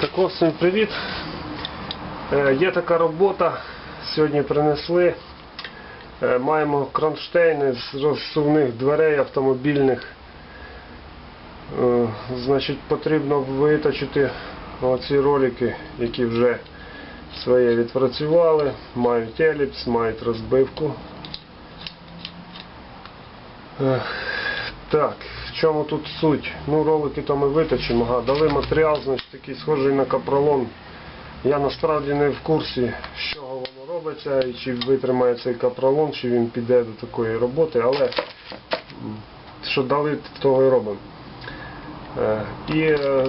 Так ось всім привіт. Е, Є така робота. Сьогодні принесли. Е, Маємо кронштейни з розсувних дверей автомобільних. Е, Значить, потрібно виточити оці ролики, які вже своє відпрацювали, мають еліпс, мають розбивку. Так, в чому тут суть? Ну, ролики то ми виточимо. Ага, дали матеріал, значить, такий схожий на капролон. Я насправді не в курсі, з чого воно робиться, і чи витримає цей капролон, чи він піде до такої роботи, але що дали, того і робимо. Е, І е,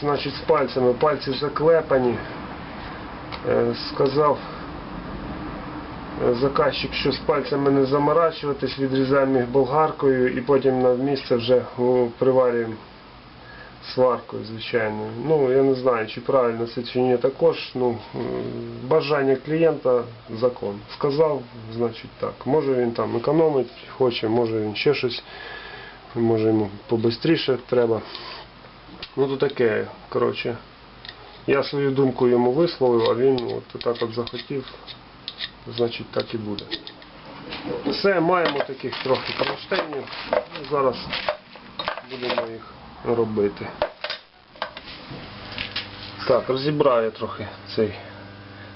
значить, з пальцями, пальці заклепані. Е, Сказав е, заказчик, що з пальцями не заморачуватись, відрізаємо їх болгаркою і потім на місце вже приварюємо сваркою, звичайно. Ну, я не знаю, чи правильно це чи ні також. Ну, е, бажання клієнта закон. Сказав, значить так. Може він там економить, хоче, може він ще щось, може йому побистріше треба. Ну то таке, коротше. Я свою думку йому висловив, а він от так от захотів, значить так і буде. Все, маємо таких трохи кронштейнів. Зараз будемо їх робити. Так, розібраю трохи цей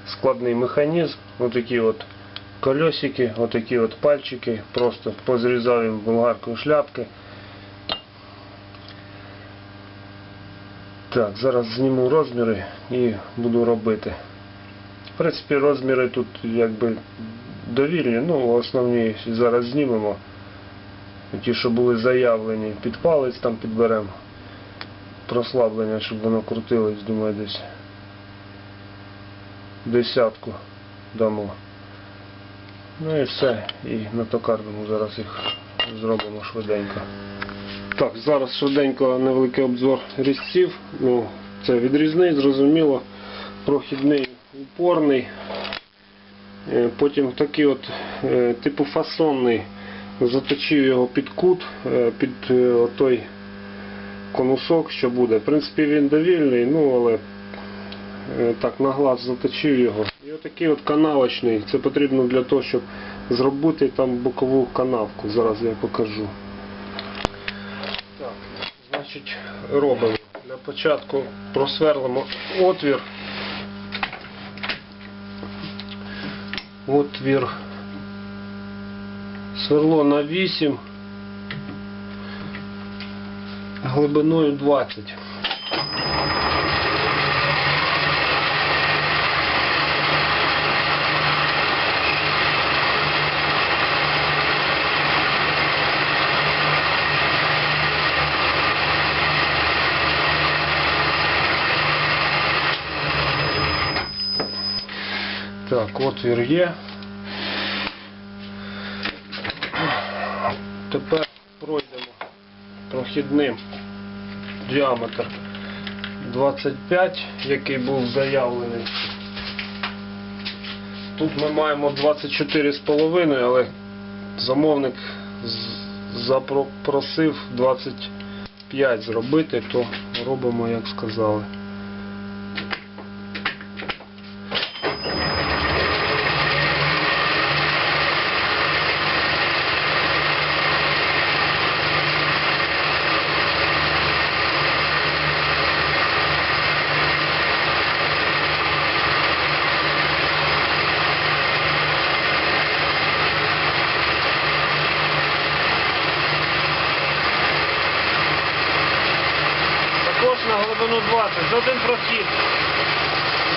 складний механізм. Отакі от колесики, отакі от пальчики. Просто позрізав їм болгаркою шляпки. Так, зараз зніму розміри і буду робити. В принципі, розміри тут якби довільні, ну основні зараз знімемо. Ті, що були заявлені, під палець там підберемо. Прослаблення, щоб воно крутилось, думаю, десь десятку дамо. Ну і все. І на токарному зараз їх зробимо швиденько. Так, зараз швиденько невеликий обзор різців. Ну, це відрізний, зрозуміло, прохідний, упорний. Е, Потім такий от е, типу фасонний. Заточив його під кут, е, під той конусок, що буде. В принципі, він довільний, ну але так на глаз заточив його. І отакий от канавочний. Це потрібно для того, щоб зробити там бокову канавку. Зараз я покажу. Так, значить, робимо. Для початку просверлимо отвір. Отвір. Сверло на 8. Глибиною 20. Так, отвір є. Тепер пройдемо прохідним діаметр 25, який був заявлений. Тут ми маємо 24,5, але замовник запросив 25 зробити, то робимо як сказали. Також 20, за один прохід.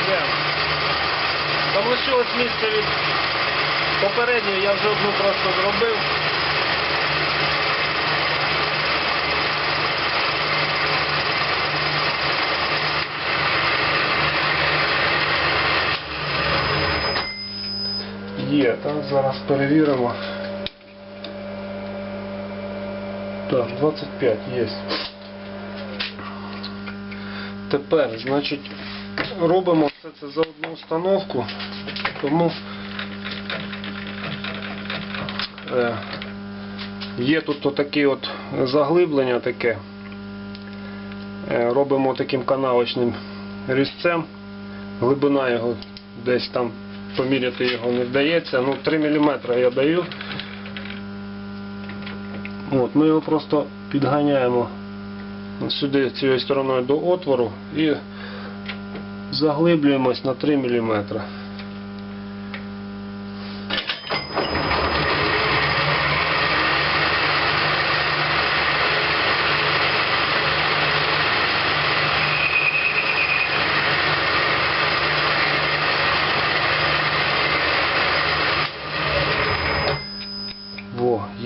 Йдемо. Там лишилось місце від попередньої, я вже одну просто зробив. Є, так, зараз перевіримо. Так, 25 є. Тепер, значить, робимо все це за одну установку, тому е, є тут отаке от заглиблення таке. Е, робимо таким канавочним різцем. Глибина його десь там поміряти його не вдається. Ну 3 мм я даю. От, ми його просто підганяємо сюди цією стороною до отвору і заглиблюємось на 3 мм.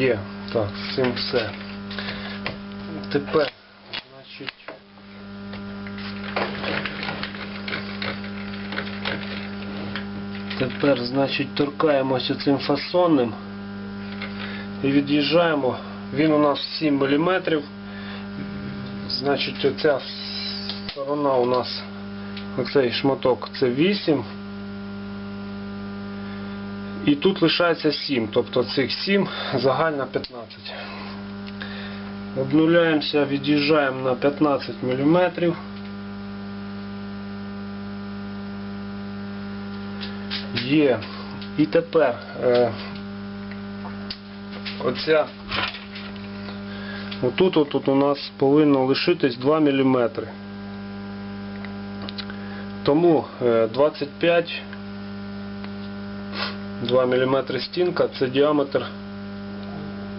Є. Так, з цим все. Тепер, значить. Тепер, значить, торкаємося цим фасонним і від'їжджаємо. Він у нас 7 мм. Значить, оця сторона у нас, оцей шматок, це 8. І тут лишається 7, тобто цих 7 загально 15. Обнуляємося, від'їжджаємо на 15 мм. Є. І тепер е, оця отут, отут у нас повинно лишитись 2 мм. Тому е, 25 2 мм стінка це діаметр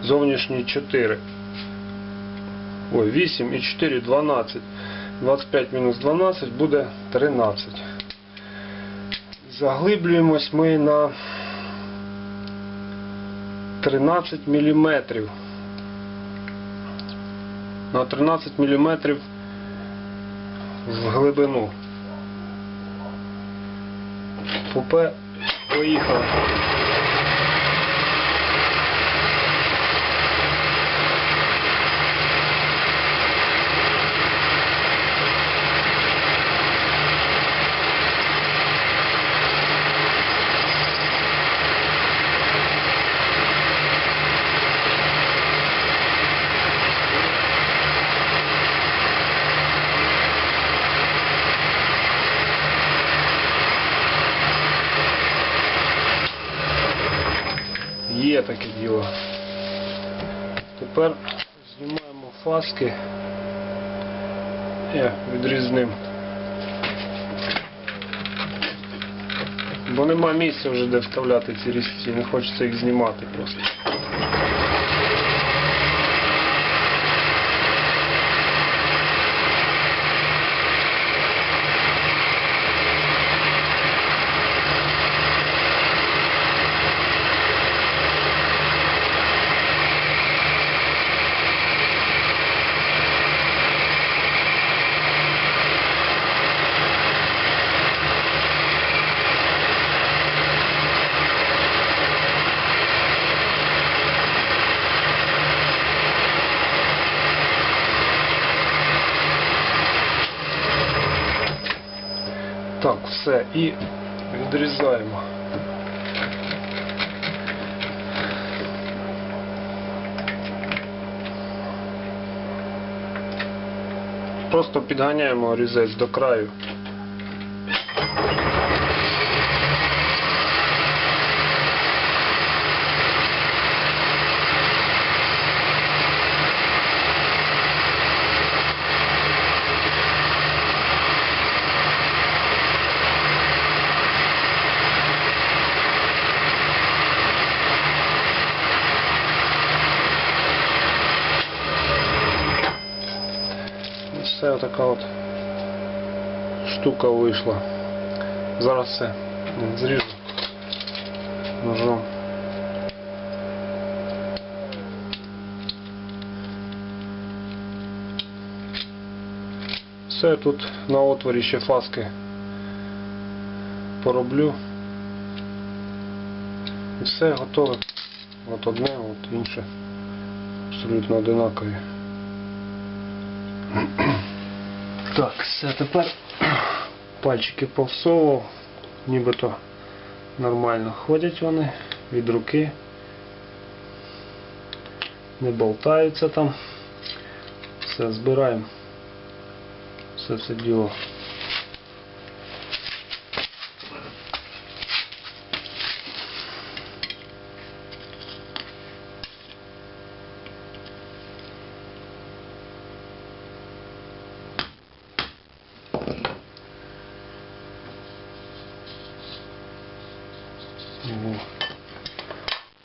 зовнішній 4. Ой, 8 і 4 12. 25 мінус 12 буде 13. Заглиблюємось ми на 13 мм. На 13 мм в глибину. Пупе поїхали. Є таке. Тепер знімаємо фаски. Я відрізним. Бо нема місця вже де вставляти ці різці, не хочеться їх знімати просто. Так, все. І відрізаємо. Просто підганяємо різець до краю. Така от штука вийшла. Зараз все зріжу ножом. Все тут на отворі ще фаски пороблю. І все готове. От одне, от інше. Абсолютно одинакові. Так, все, тепер пальчики повсовував, нібито нормально ходять вони від руки. Не болтаються там. Все, збираємо все це діло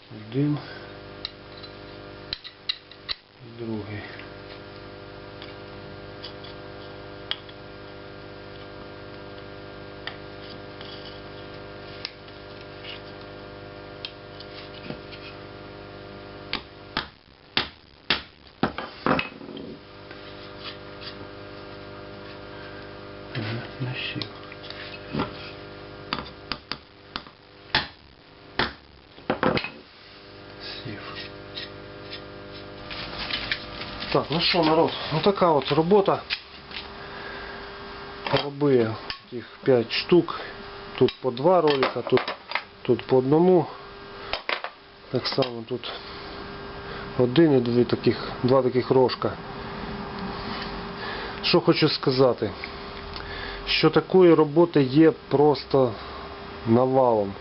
Один другий. Так, ну що, народ, ну така от робота. Роби їх 5 штук. Тут по два ролика, тут, тут по одному. Так само тут один і дві таких, два таких рожка. Що хочу сказати, що такої роботи є просто навалом.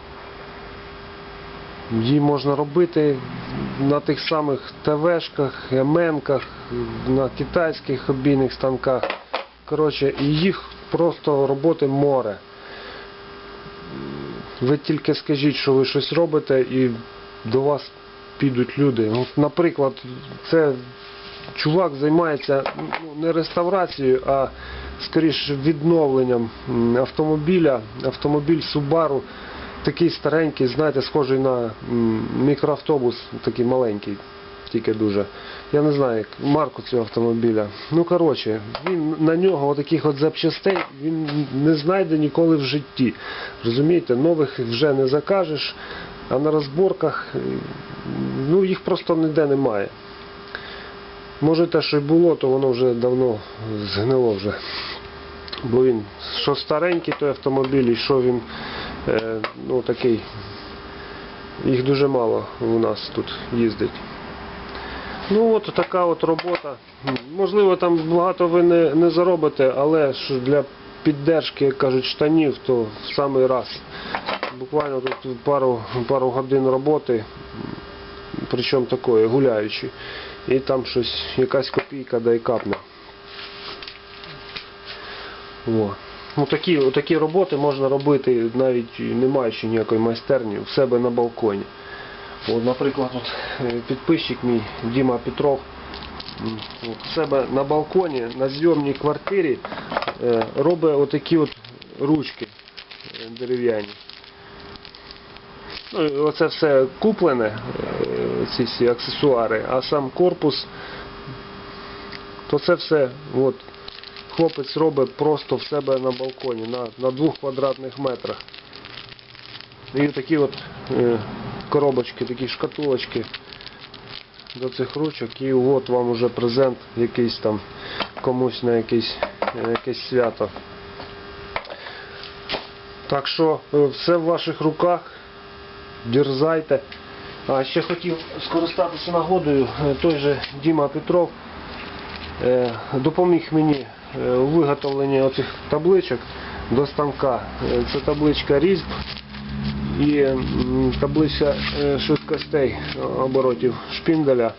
Її можна робити на тих самих ТВшках, МНках, на китайських обійних станках. Коротше, і їх просто роботи море. Ви тільки скажіть, що ви щось робите, і до вас підуть люди. От, наприклад, це чувак займається ну, не реставрацією, а скоріше відновленням автомобіля. Автомобіль Subaru такий старенький, знаєте, схожий на мікроавтобус, такий маленький, тільки дуже. Я не знаю, марку цього автомобіля. Ну, коротше, він на нього таких от запчастей він не знайде ніколи в житті. Розумієте, нових вже не закажеш, а на розборках е, ну, їх просто ніде немає. Може те, що й було, то воно вже давно згнило вже. Бо він що старенький той автомобіль, і що він ну, такий. Їх дуже мало у нас тут їздить. Ну от така от робота. Можливо, там багато ви не, не заробите, але ж для піддержки, як кажуть, штанів, то в самий раз. Буквально тут пару, пару годин роботи, причому такої, гуляючи. І там щось, якась копійка да й капне. О. Ну, такі, такі роботи можна робити навіть не маючи ніякої майстерні в себе на балконі. От, наприклад, от, е, підписчик мій Діма Петров в себе на балконі на зйомній квартирі е, робить отакі от ручки е, дерев'яні. Ну, оце все куплене, ці всі аксесуари, а сам корпус, то це все от, хлопець робить просто в себе на балконі, на, на двох квадратних метрах. І такі от е, коробочки, такі шкатулочки до цих ручок. І от вам уже презент якийсь там комусь на якийсь, якесь свято. Так що е, все в ваших руках. Дерзайте. А ще хотів скористатися нагодою. Е, Той же Діма Петров е, допоміг мені е, у виготовленні оцих табличок до станка. Е, Це табличка різьб і м, таблиця е, швидкостей оборотів шпінделя.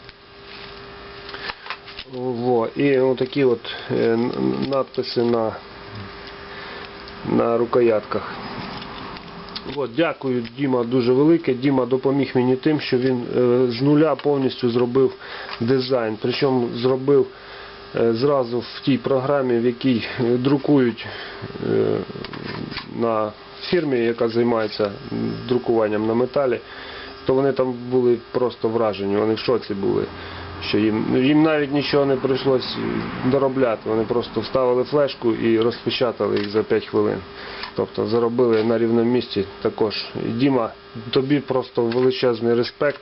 Во. І отакі от надписи на, на рукоятках. От, дякую, Діма, дуже велике. Діма допоміг мені тим, що він з нуля повністю зробив дизайн. Причому зробив зразу в тій програмі, в якій е, друкують е, на фірмі, яка займається друкуванням на металі, то вони там були просто вражені, вони в шоці були. Що їм, їм навіть нічого не прийшлось доробляти. Вони просто вставили флешку і розпечатали їх за 5 хвилин. Тобто заробили на рівному місці також. Діма, тобі просто величезний респект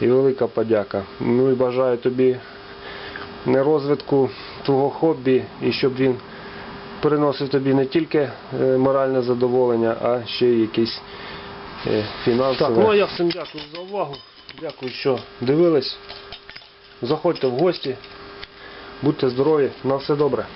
і велика подяка. Ну і бажаю тобі розвитку твого хобі і щоб він приносив тобі не тільки е, моральне задоволення, а ще й якісь е, фінансове. Так, ну а я всім дякую за увагу. Дякую, що дивились. Заходьте в гості. Будьте здорові, на все добре.